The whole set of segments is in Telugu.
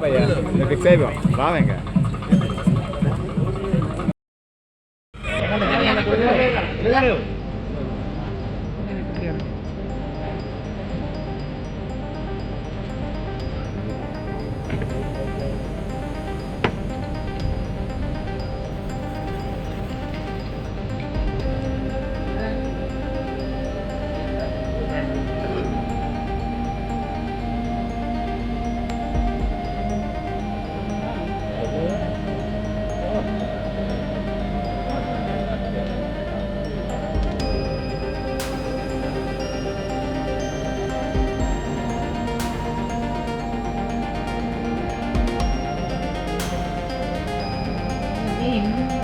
对呀，那必须的，麻烦你。嗯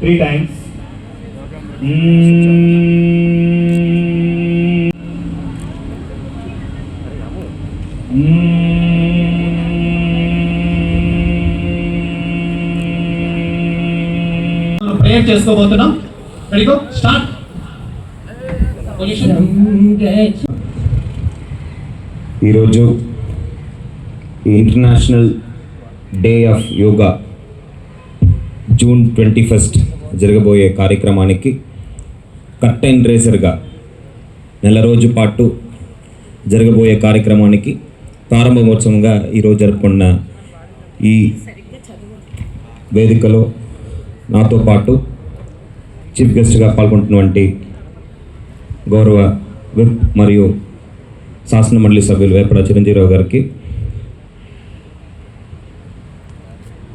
three times. ప్రేయర్ చేసుకోబోతున్నాం. రెడీగో స్టార్ట్ పొజిషన్ ఈరోజు ఈ international day of yoga June twenty first జరగబోయే కార్యక్రమానికి కర్టైన్ రేసర్గా నెల రోజు పాటు జరగబోయే కార్యక్రమానికి ప్రారంభోత్సవంగా ఈరోజు జరుపుకున్న ఈ వేదికలో నాతో పాటు చీఫ్ గెస్ట్గా పాల్గొంటున్నటువంటి గౌరవ విప్ మరియు శాసన మండలి సభ్యులు వేపడ చిరంజీరావు గారికి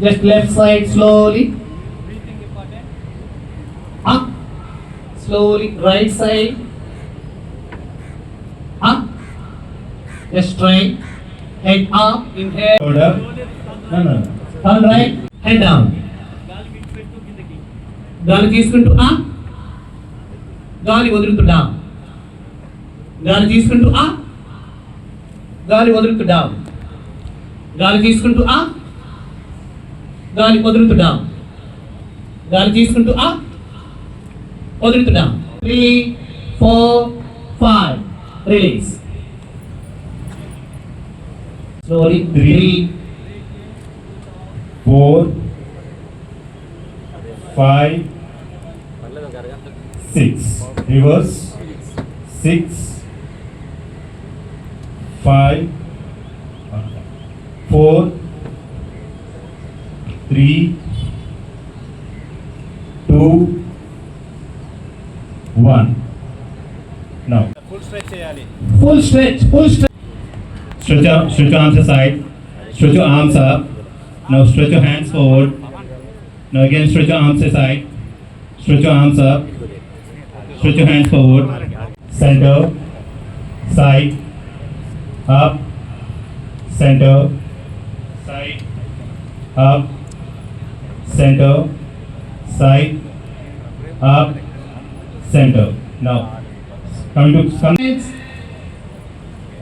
Just left side slowly. Up. Slowly. Right side. Up. Just straight. Head up. Inhale. Hold up. No, no. Turn right. Head down. గాలి తీసుకుంటూ అప్ గాలి వదులుతూ డౌన్ గాలి తీసుకుంటూ అప్ గాలి వదులుతూ డౌన్ గాలి తీసుకుంటూ అప్ గాలి వదులుతూ డౌన్ గాలి తీసుకుంటూ అప్ వదులుతూ down three four five release slowly three Four. Five. Six. Reverse. Six. Five. Four. Three. Two. One. Now. Full stretch చేయాలి full stretch full stretch Stretch your, stretch your arms aside. Stretch your arms up. Now stretch your hands forward. Now again stretch your arms aside. Stretch your arms up. Stretch your hands forward. Center. Side. Up. Center. Side. Up. center, side, up, center. Now, come to come. Hands.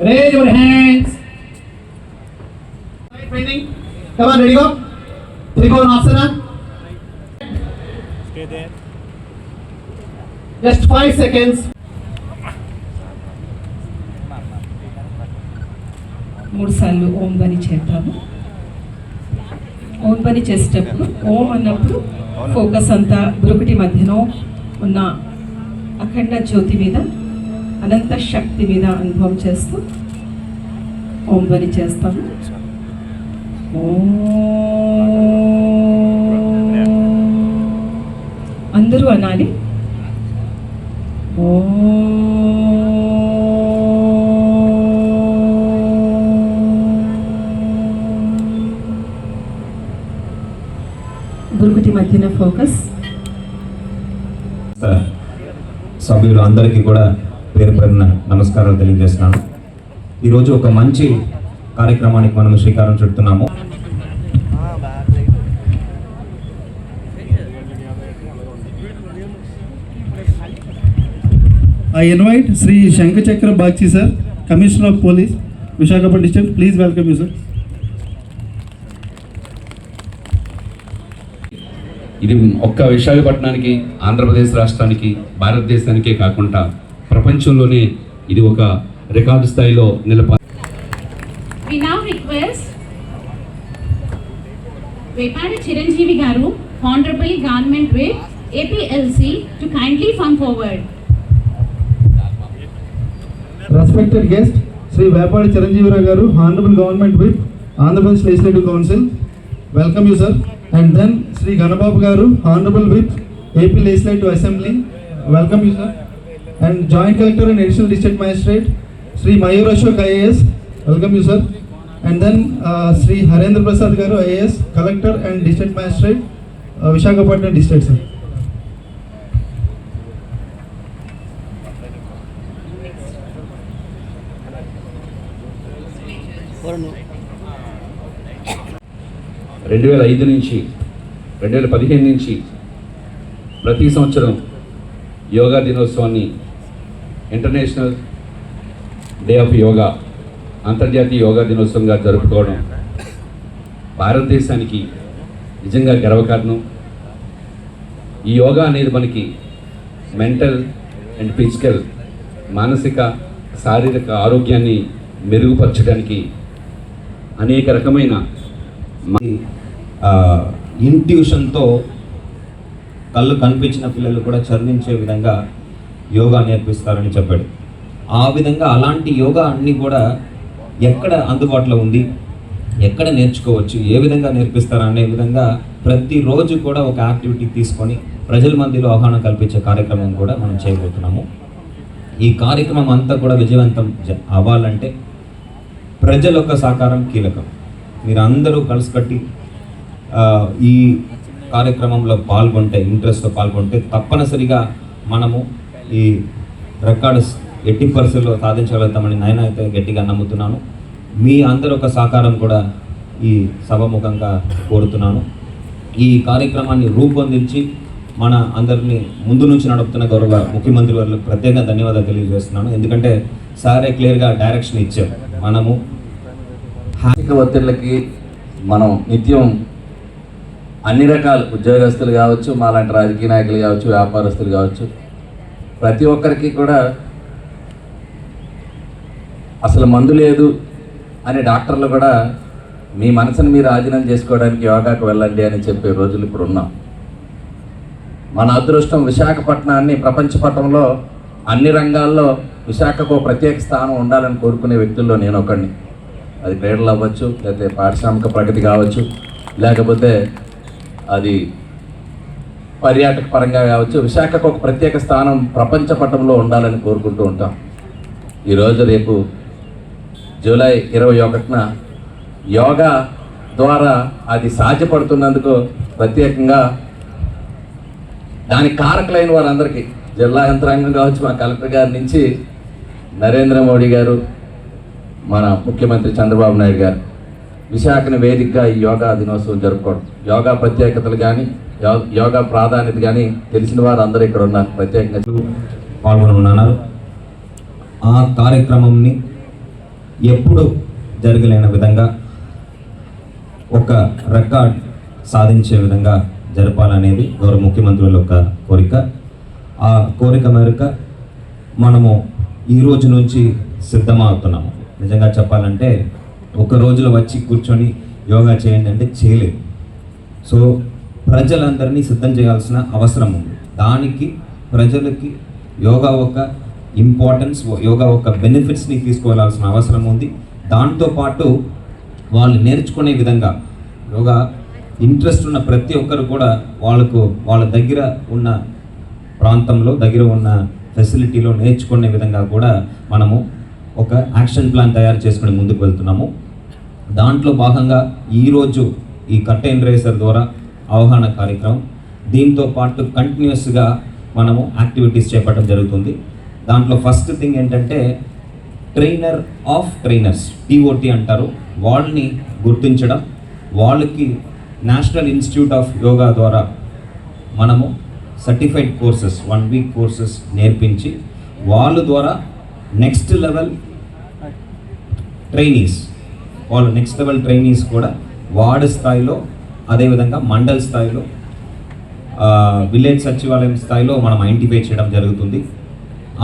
Raise your hands. Right, bending. Come on, ready go. Trikonasana. Stay there. Just five seconds. మూడు సార్లు ఓం ధ్వని చేద్దాము ఓన్ పని చేసేటప్పుడు ఓం అన్నప్పుడు ఫోకస్ అంతా గురుకుటి మధ్యలో ఉన్న అఖండ జ్యోతి మీద అనంత శక్తి మీద అనుభవం చేస్తూ ఓం ధ్వని చేస్తాము అందరూ అనాలి. గురుకుటి మధ్యన ఫోకస్. సభ్యులు అందరికీ కూడా పేరు పేరున నమస్కారాలు తెలియజేస్తున్నాను. ఈరోజు ఒక మంచి కార్యక్రమానికి మనం శ్రీకారం చుడుతున్నాము. I invite Shri Shankar Chakra Bakshi sir commissioner of police Visakhapatnam distant please welcome you sir ఇది ఒక్క విశాఖపట్నానికి ఆంధ్రప్రదేశ్ రాష్ట్రానికి భారతదేశానికే కాకుండా ప్రపంచంలోనే ఇది ఒక రికార్డు స్థాయిలో నిలప Vepada Chiranjeevi garu honourable government whip APLC to kindly come forward respected guest Shri Vepada Chiranjeevi Rao garu honourable government whip Andhra Pradesh legislative council welcome you sir and then you, sir. And then Sri Ganababu Garu, Honorable Whip, AP Legislative Assembly. Welcome you, sir. And Joint Collector and Additional District Magistrate, Sri Mayur Ashok IAS. Welcome you, sir. And then uh, Sri Harendra Prasad Garu, IAS, Collector and District Magistrate, uh, Visakhapatnam District, sir. రెండు వేల ఐదు నుంచి రెండు వేల పదిహేను నుంచి ప్రతి సంవత్సరం యోగా దినోత్సవాన్ని ఇంటర్నేషనల్ డే ఆఫ్ యోగా అంతర్జాతీయ యోగా దినోత్సవంగా జరుపుకోవడం భారతదేశానికి నిజంగా గర్వకారణం. ఈ యోగా అనేది మనకి మెంటల్ అండ్ ఫిజికల్ మానసిక శారీరక ఆరోగ్యాన్ని మెరుగుపరచడానికి అనేక రకమైన ఇంట్యూషన్తో కళ్ళు కనిపించిన పిల్లలు కూడా చర్ణించే విధంగా యోగా నేర్పిస్తారని చెప్పాడు. ఆ విధంగా అలాంటి యోగా అన్నీ కూడా ఎక్కడ అందుబాటులో ఉంది? ఎక్కడ నేర్చుకోవచ్చు? ఏ విధంగా నేర్పిస్తారు అనే విధంగా ప్రతిరోజు కూడా ఒక యాక్టివిటీ తీసుకొని ప్రజల మధ్యలో అవగాహన కల్పించే కార్యక్రమం కూడా మనం చేయబోతున్నాము. ఈ కార్యక్రమం అంతా కూడా విజయవంతం జ- అవ్వాలంటే ప్రజల యొక్క సహకారం కీలకం. మీరు అందరూ కలిసికట్టి కట్టి ఈ కార్యక్రమంలో పాల్గొంటే ఇంట్రెస్ట్తో పాల్గొంటే తప్పనిసరిగా మనము ఈ రికార్డ్స్ ఎట్టి పరిస్థితుల్లో సాధించగలుగుతామని నేను అయితే గట్టిగా నమ్ముతున్నాను. మీ అందరి ఒక సహకారం కూడా ఈ సభముఖంగా కోరుతున్నాను. ఈ కార్యక్రమాన్ని రూపొందించి మన అందరినీ ముందు నుంచి నడుపుతున్న గౌరవ ముఖ్యమంత్రి వారికి ప్రత్యేకంగా ధన్యవాదాలు తెలియజేస్తున్నాను. ఎందుకంటే సారే క్లియర్గా డైరెక్షన్ ఇచ్చారు. మనము హాసిక ఒత్తిళ్ళకి మనం నిత్యం అన్ని రకాల ఉద్యోగస్తులు కావచ్చు మాలాంటి రాజకీయ నాయకులు కావచ్చు వ్యాపారస్తులు కావచ్చు ప్రతి ఒక్కరికి కూడా అసలు మందు లేదు అనే డాక్టర్లు కూడా మీ మనసును మీరు ఆధీనం చేసుకోవడానికి యోగాకు వెళ్ళండి అని చెప్పే రోజులు ఇప్పుడు ఉన్నాం. మన అదృష్టం విశాఖపట్నాన్ని ప్రపంచ పటంలో అన్ని రంగాల్లో విశాఖకు ప్రత్యేక స్థానం ఉండాలని కోరుకునే వ్యక్తుల్లో నేను ఒకడిని అది క్రీడలు అవ్వచ్చు లేకపోతే పారిశ్రామిక ప్రగతి కావచ్చు లేకపోతే అది పర్యాటక పరంగా కావచ్చు విశాఖకు ఒక ప్రత్యేక స్థానం ప్రపంచ పటంలో ఉండాలని కోరుకుంటూ ఉంటాం. ఈరోజు రేపు జూలై ఇరవై ఒకటిన యోగా ద్వారా అది సాధ్యపడుతున్నందుకు ప్రత్యేకంగా దానికి కారకులైన వారందరికీ జిల్లా యంత్రాంగం కావచ్చు మా కలెక్టర్ గారి నుంచి నరేంద్ర మోడీ గారు మన ముఖ్యమంత్రి చంద్రబాబు నాయుడు గారు విశాఖను వేదికగా ఈ యోగా దినోత్సవం జరుపుకోవడం. యోగా ప్రత్యేకతలు కానీ యోగా ప్రాధాన్యత కానీ తెలిసిన వారు అందరూ ఇక్కడ ఉన్నారు. ప్రత్యేకంగా పాల్గొనున్నారు ఆ కార్యక్రమంని ఎప్పుడు జరగలేని విధంగా ఒక రికార్డ్ సాధించే విధంగా జరపాలనేది గౌరవ ముఖ్యమంత్రుల యొక్క కోరిక. ఆ కోరిక మేరకు మనము ఈ రోజు నుంచి సిద్ధమవుతున్నాము. నిజంగా చెప్పాలంటే ఒక రోజులో వచ్చి కూర్చొని యోగా చేయండి అంటే చేయలేదు. సో ప్రజలందరినీ సిద్ధం చేయాల్సిన అవసరం ఉంది. దానికి ప్రజలకి యోగా ఒక ఇంపార్టెన్స్ యోగా ఒక బెనిఫిట్స్ని తీసుకోవాల్సిన అవసరం ఉంది. దాంతోపాటు వాళ్ళు నేర్చుకునే విధంగా యోగా ఇంట్రెస్ట్ ఉన్న ప్రతి ఒక్కరు కూడా వాళ్ళకు వాళ్ళ దగ్గర ఉన్న ప్రాంతంలో దగ్గర ఉన్న ఫెసిలిటీలో నేర్చుకునే విధంగా కూడా మనము ఒక యాక్షన్ ప్లాన్ తయారు చేసుకుని ముందుకు వెళ్తున్నాము. దాంట్లో భాగంగా ఈరోజు ఈ కట్టెన్ రేసర్ ద్వారా అవగాహన కార్యక్రమం. దీంతో పాటు కంటిన్యూస్గా మనము యాక్టివిటీస్ చేపట్టడం జరుగుతుంది. దాంట్లో ఫస్ట్ థింగ్ ఏంటంటే ట్రైనర్ ఆఫ్ ట్రైనర్స్ టీఓటీ అంటారు. వాళ్ళని గుర్తించడం వాళ్ళకి నేషనల్ ఇన్స్టిట్యూట్ ఆఫ్ యోగా ద్వారా మనము certified courses one week courses నేర్పించి వాళ్ళ ద్వారా నెక్స్ట్ లెవెల్ ట్రైనీస్ వాళ్ళు నెక్స్ట్ లెవెల్ ట్రైనీస్ కూడా వార్డు స్థాయిలో అదేవిధంగా మండల్ స్థాయిలో విలేజ్ సచివాలయం స్థాయిలో మనం ఐడెంటిఫై చేయడం జరుగుతుంది.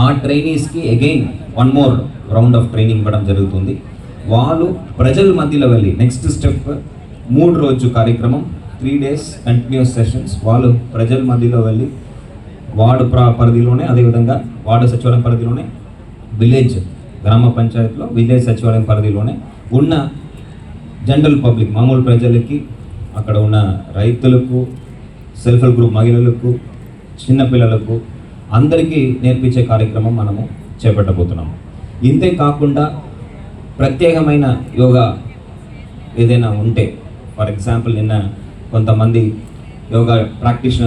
ఆ ట్రైనీస్కి again one more round of training ఇవ్వడం జరుగుతుంది. వాళ్ళు ప్రజల మధ్యలో వెళ్ళి నెక్స్ట్ స్టెప్ మూడు రోజు కార్యక్రమం త్రీ డేస్ కంటిన్యూస్ సెషన్స్ వాళ్ళు ప్రజల మధ్యలో వెళ్ళి వార్డు ప్ర పరిధిలోనే అదేవిధంగా వార్డు సచివాలయం పరిధిలోనే విలేజ్ గ్రామ పంచాయతీలో విలేజ్ సచివాలయం పరిధిలోనే ఉన్న జనరల్ పబ్లిక్ మామూలు ప్రజలకి అక్కడ ఉన్న రైతులకు సెల్ఫ్ హెల్ప్ గ్రూప్ మహిళలకు చిన్నపిల్లలకు అందరికీ నేర్పించే కార్యక్రమం మనము చేపట్టబోతున్నాము. ఇంతే కాకుండా ప్రత్యేకమైన యోగా ఏదైనా ఉంటే ఫర్ ఎగ్జాంపుల్ నిన్న కొంతమంది యోగా ప్రాక్టీషనర్